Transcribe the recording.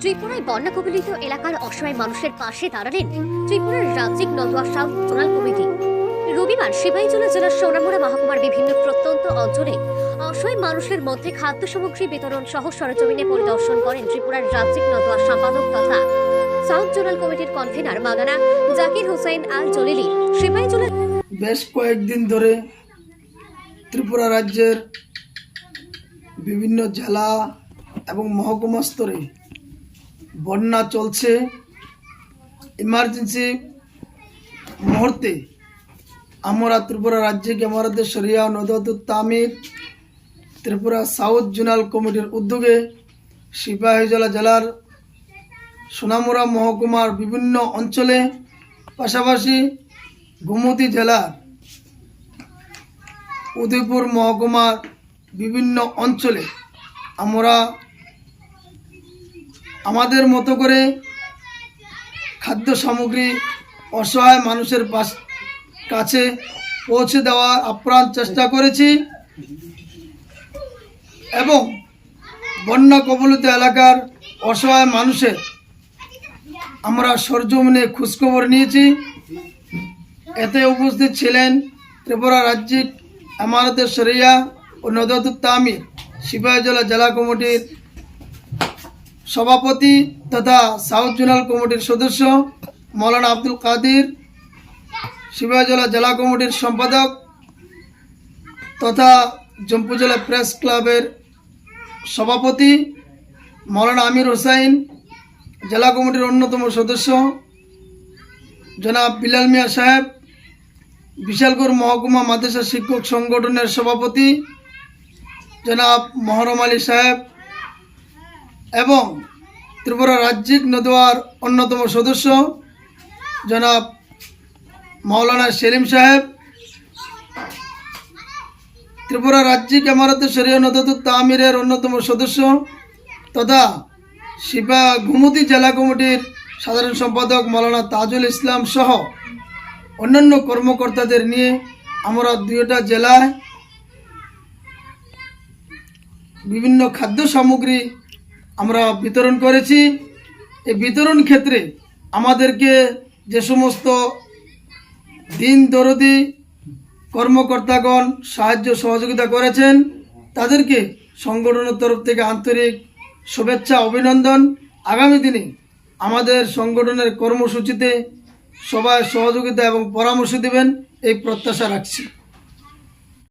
ত্রিপুরায় বন্যা কবলিত এলাকার অসহায় মানুষের পাশে দাঁড়ালেন ত্রিপুরার রাজ্যিক নদুয়া সাউথ জোনাল কমিটি। রবিবার সিপাহীজলা জেলার সোনামুড়া মহকুমার বিভিন্ন প্রত্যন্ত অঞ্চলে অসহায় মানুষের মধ্যে খাদ্য সামগ্রী বিতরণ সহ সরজমিনে পরিদর্শন করেন ত্রিপুরার রাজ্যিক নদুয়া সম্পাদক তথা সাউথ জোনাল কমিটির কনভেনার মাগানা জাকির হোসেন আল জলিলি সিপাহীজলা বেশ কয়েকদিন ধরে ত্রিপুরা রাজ্যের বিভিন্ন জেলা এবং মহকুমা স্তরে বন্যা চলছে। ইমার্জেন্সি মুহূর্তে আমরা ত্রিপুরা রাজ্যিক আমারত সরিয়া নদত তামির ত্রিপুরা সাউথ জোনাল কমিটির উদ্যোগে সিপাহীজলা জেলার সোনামুড়া মহকুমার বিভিন্ন অঞ্চলে, পাশাপাশি গোমতী জেলার উদয়পুর মহকুমার বিভিন্ন অঞ্চলে আমরা আমাদের মতো করে খাদ্য সামগ্রী অসহায় মানুষের পাশ, কাছে পৌঁছে দেওয়ার আপ্রাণ চেষ্টা করেছি। এবং বন্যা কবলিত এলাকার অসহায় মানুষের আমরা সরজমিনে খোঁজখবর নিয়েছি। এতে উপস্থিত ছিলেন ত্রিপুরা রাজ্যিক আমারতের সরিয়া ও নদতুল তামির সিপাহীজলা জেলা কমিটির সভাপতি তথা সাউথ জোনাল কমিটির সদস্য মৌলানা আব্দুল কাদির সিপাহীজলা জেলা কমিটির সম্পাদক তথা জম্পু জেলা প্রেস ক্লাবের সভাপতি মৌলানা আমির হোসাইন, জেলা কমিটির অন্যতম সদস্য জনাব বিলাল মিয়া সাহেব, বিশালগড় মহকুমা মাদ্রাসা শিক্ষক সংগঠনের সভাপতি জনাব মহরম আলী সাহেব এবং ত্রিপুরা রাজ্যিক নদোয়ার অন্যতম সদস্য, জনাব মাওলানা সেলিম সাহেব। ত্রিপুরা রাজ্যিক আমারতে শরীয় নদতুল তামিরের অন্যতম সদস্য তথা শিবা ঘুমতি জেলা কমিটির সাধারণ সম্পাদক মৌলানা তাজুল ইসলাম সহ অন্যান্য কর্মকর্তাদের নিয়ে আমরা দুইটা জেলায় বিভিন্ন খাদ্য সামগ্রী আমরা বিতরণ করেছি। এই বিতরণ ক্ষেত্রে আমাদেরকে যে সমস্ত দিন দরদি কর্মকর্তাগণ সাহায্য সহযোগিতা করেছেন, তাদেরকে সংগঠনের তরফ থেকে আন্তরিক শুভেচ্ছা, অভিনন্দন। আগামী দিনে আমাদের সংগঠনের কর্মসূচিতে সবাই সহযোগিতা এবং পরামর্শ দিবেন, এই প্রত্যাশা রাখছি।